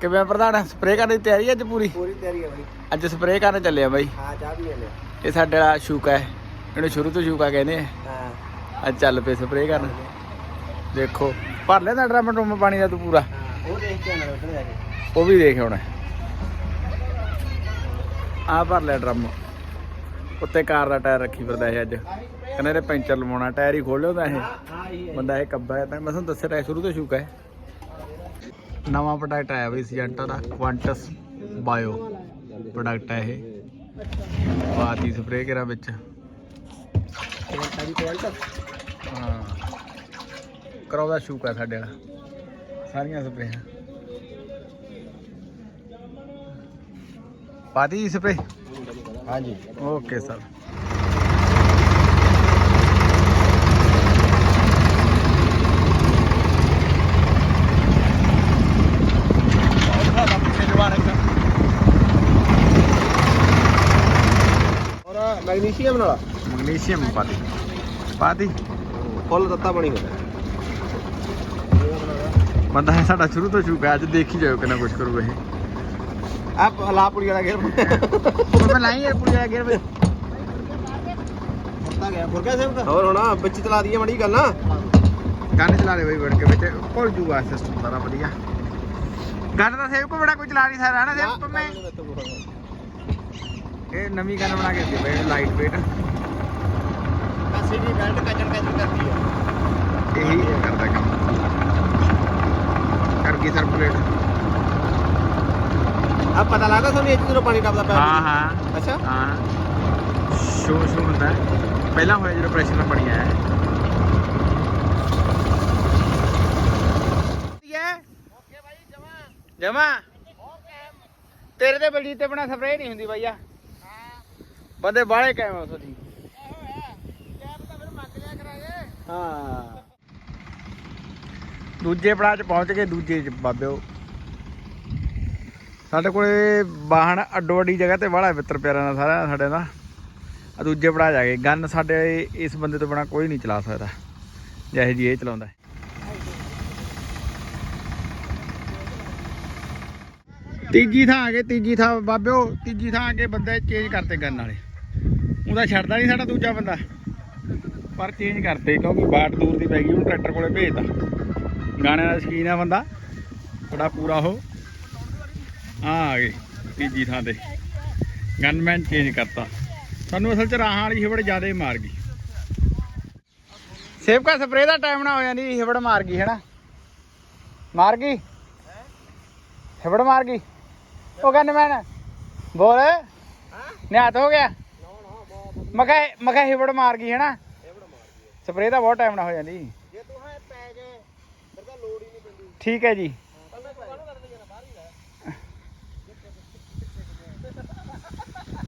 ਕਿਵੇਂ ਪ੍ਰਧਾਨ? ਸਪਰੇਅ ਕਰਨ ਦੀ ਤਿਆਰੀ ਅੱਜ ਪੂਰੀ? ਪੂਰੀ ਤਿਆਰੀ ਹੈ ਬਾਈ। ਅੱਜ ਸਪਰੇਅ ਕਰਨ ਚੱਲੇ ਆ ਬਾਈ। ਹਾਂ ਚਾਹ ਵੀ ਲੈਣੇ ਇਹ ਸਾਡੇ ਵਾਲਾ ਸ਼ੂਕਾ ਹੈ। ਇਹਨੂੰ ਸ਼ੁਰੂ ਤੋਂ ਸ਼ੂਕਾ ਕਹਿੰਦੇ ਆ। ਹਾਂ। ਅੱਜ ਚੱਲ ਪਏ ਸਪਰੇਅ ਕਰਨ। ਦੇਖੋ ਭਰ ਲੈਂਦਾ ਡਰਮ ਡਰਮ ਪਾਣੀ ਦਾ ਤੂੰ ਪੂਰਾ। ਉਹ ਦੇਖ ਕੇ ਆਣਾ ਉੱਧਰ ਜਾ ਕੇ। ਉਹ ਵੀ ਦੇਖ ਹੁਣ ਆ ਭਰ ਲਿਆ ਡਰਮ। ਉੱਤੇ ਕਾਰ ਦਾ ਟਾਇਰ ਰੱਖੀ ਫਿਰਦਾ ਇਹ ਅੱਜ। ਕਹਿੰਦੇ ਪੈਂਚਰ ਲਵਾਉਣਾ ਟਾਇਰ ਹੀ ਖੋਲ ਲਿਆਉਂਦਾ ਇਹ। ਬੰਦਾ ਇਹ ਕੱਬਾ ਹੈ ਤਾਂ ਮੈਂ ਤੁਹਾਨੂੰ ਦੱਸਿਆ ਤਾਂ ਸ਼ੁਰੂ ਤੋਂ ਸ਼ੂਕਾ ਹੈ। ਨਵਾਂ ਪ੍ਰੋਡਕਟ ਆਇਆ ਬਈ ਸੀਜੈਂਟਾ ਦਾ ਕੁਆਂਟਸ ਬਾਇਓ ਪ੍ਰੋਡਕਟ ਹੈ ਇਹ। ਬਾਤੀ ਸਪਰੇਅ ਕਰਾ ਵਿੱਚ। ਸਾਡੀ ਕੁਆਲਟ ਹਾਂ ਸ਼ੂਕਾ ਸਾਡੇ ਵਾਲਾ। ਸਾਰੀਆਂ ਸਪਰੇਆਂ ਪਾਤੀ ਸਪਰੇ ਹਾਂਜੀ। ਓਕੇ ਸਰ ਮੈਗਨੀਸ਼ੀਅਮ ਨਾਲ? ਮੈਗਨੀਸ਼ੀਅਮ ਪਾਤੀ। ਪਾਤੀ। ਫੁੱਲ ਤੱਤਾ ਬਣੀ ਹੋਇਆ ਬੰਦਾ ਹੈ ਸਾਡਾ ਸ਼ੁਰੂ ਤੋਂ ਸ਼ੂਕਾ ਅੱਜ ਦੇਖੀ ਜਾਓ ਕਿੰਨਾ ਕੁਝ ਕਰੂਗਾ ਇਹ। ਆਪ ਲਾਪੁਰੀ ਵਾਲਾ ਗੇਰ ਮੈਂ ਲਾਈ ਯਾਰ ਪੁਲਿਆ ਗੇਰ ਵਿੱਚ ਫੁਰਤਾ ਗਿਆ ਫੁਰਕਾ ਸੇਵ ਹੋਰ ਹੋਣਾ ਵਿੱਚ ਚਲਾ ਦਈਏ ਮੜੀ ਗੱਲ ਨਾ। ਗੰਨ ਚਲਾ ਦੇ ਬਈ ਵੜ ਕੇ ਵਿੱਚ ਭੁੱਲ ਜੂਗਾ ਸਿਸਟਮ ਸਾਰਾ ਵਧੀਆ। ਗੰਨ ਦਾ ਸੇਵ ਕੋ ਬੜਾ ਕੋਈ ਚਲਾ ਨਹੀਂ ਸਕਦਾ ਨਾ ਸੇਵ ਪੰਮੇ ਇਹ ਨਵੀਂ ਗੰਨ ਬਣਾ ਕੇ ਦਿੱਤੀ ਬਈ ਲਾਈਟ weight ਕਾਸੀ ਦੀ ਬੈਲਟ ਕਚਰ ਕਚਰ ਕਰਦੀ ਹੈ ਇਹੀ ਕਰਦਾ ਕੰਮ। ਕਰ ਗਈ ਸਰਕੂਲੇਟ ਆ ਪਤਾ ਲੱਗਦਾ ਤੁਹਾਨੂੰ ਇਹ ਜਦੋਂ ਪਾਣੀ ਟੱਪਦਾ ਪਿਆ? ਹਾਂ ਹਾਂ। ਅੱਛਾ। ਹਾਂ। ਸ਼ੋ ਸ਼ੋ ਹੁੰਦਾ। ਹੈ। ਪਹਿਲਾਂ ਹੋਇਆ ਜਦੋਂ ਪ੍ਰੈਸ਼ਰ ਨਾਲ ਪਾਣੀ ਆਇਆ। ਜਮਾ। ਤੇਰੇ ਤੇ ਬਲਜੀਤ ਤੇ ਬਣਾ ਸਪਰੇਅ ਨਹੀਂ ਹੁੰਦੀ ਭਈਆ ਬੰਦੇ ਬਾਹਲੇ ਕਾਇਮ ਹੋ ਤੁਸੀਂ ਹਾਂ। ਦੂਜੇ ਪੜਾਅ ਚ ਪਹੁੰਚ ਗਏ, ਦੂਜੇ ਚ ਬਾਬਿਓ। ਸਾਡੇ ਕੋਲੇ ਵਾਹਨ ਅੱਡੋ ਅੱਡੀ ਜਗ੍ਹਾ ਤੇ ਵਾਲਾ ਮਿੱਤਰ ਪਿਆਰਾਂ ਨਾਲ ਸਾਰਿਆਂ ਸਾਡੇ ਦਾ ਆ ਦੂਜੇ ਪੜਾਅ ਜਾ ਗਏ। ਗਨ ਸਾਡੇ ਇਸ ਬੰਦੇ ਤੋਂ ਬਿਨਾ ਕੋਈ ਨਹੀਂ ਚਲਾ ਸਕਦਾ। ਜਿਹੇ ਜੀ ਇਹ ਚਲਾਉਂਦਾ ਤੀਜੀ ਥਾਂ ਆ ਗਏ, ਤੀਜੀ ਥਾਂ ਬਾਬਿਓ, ਤੀਜੀ ਥਾਂ ਆ ਕੇ ਬੰਦੇ ਚੇਂਜ ਕਰਤੇ ਗਨ ਵਾਲੇ। ਉਹਦਾ ਛੱਡਦਾ ਨਹੀਂ ਸਾਡਾ ਦੂਜਾ ਬੰਦਾ। ਪਰ ਚੇਂਜ ਕਰਤੇ, ਕਿਉਂਕਿ ਬਾਟ ਦੂਰ ਦੀ ਪੈ ਗਈ, ਉਹਨੂੰ ਟਰੈਕਟਰ ਕੋਲੇ ਭੇਜਤਾ। ਗਾਣੇ ਦਾ ਸ਼ਕੀਨ ਆ ਬੰਦਾ। ਬੜਾ ਪੂਰਾ ਉਹ। ਆ ਆ ਗਏ, ਤੀਜੀ ਥਾਂ ਤੇ। ਗਨਮੈਨ ਚੇਂਜ ਕਰਤਾ। ਸਾਨੂੰ ਅਸਲ ਚ ਰਾਹਾਂ ਵਾਲੀ ਹਿਵੜ ਜ਼ਿਆਦਾ ਮਾਰ ਗਈ। ਸੇਵਕਾ ਸਪਰੇ ਦਾ ਟਾਈਮ ਨਾ ਹੋਇਆ ਨਹੀਂ ਹਿਵੜ ਮਾਰ ਗਈ, ਹੈਨਾ? ਮਾਰ ਗਈ? ਹਿਵੜ ਮਾਰ ਗਈ? ਉਹ ਗਨਮੈਨ ਬੋਲ। ਨਿਆਤ ਹੋ ਗਿਆ? ਮੈਂ ਕਿਹਾ ਮੈਂ ਕਿਹਾ ਹਿਵੜ ਮਾਰ ਗਈ ਹੈਨਾ? ਸਪਰੇ ਦਾ ਬਹੁਤ ਟਾਈਮ ਨਾ ਹੋ ਜਾਂਦੀ। ਜੇ ਤੂੰ ਹੈ ਪੈ ਗਏ ਫਿਰ ਤਾਂ ਲੋੜ ਹੀ ਨਹੀਂ ਪੈਂਦੀ। ਠੀਕ ਹੈ ਜੀ।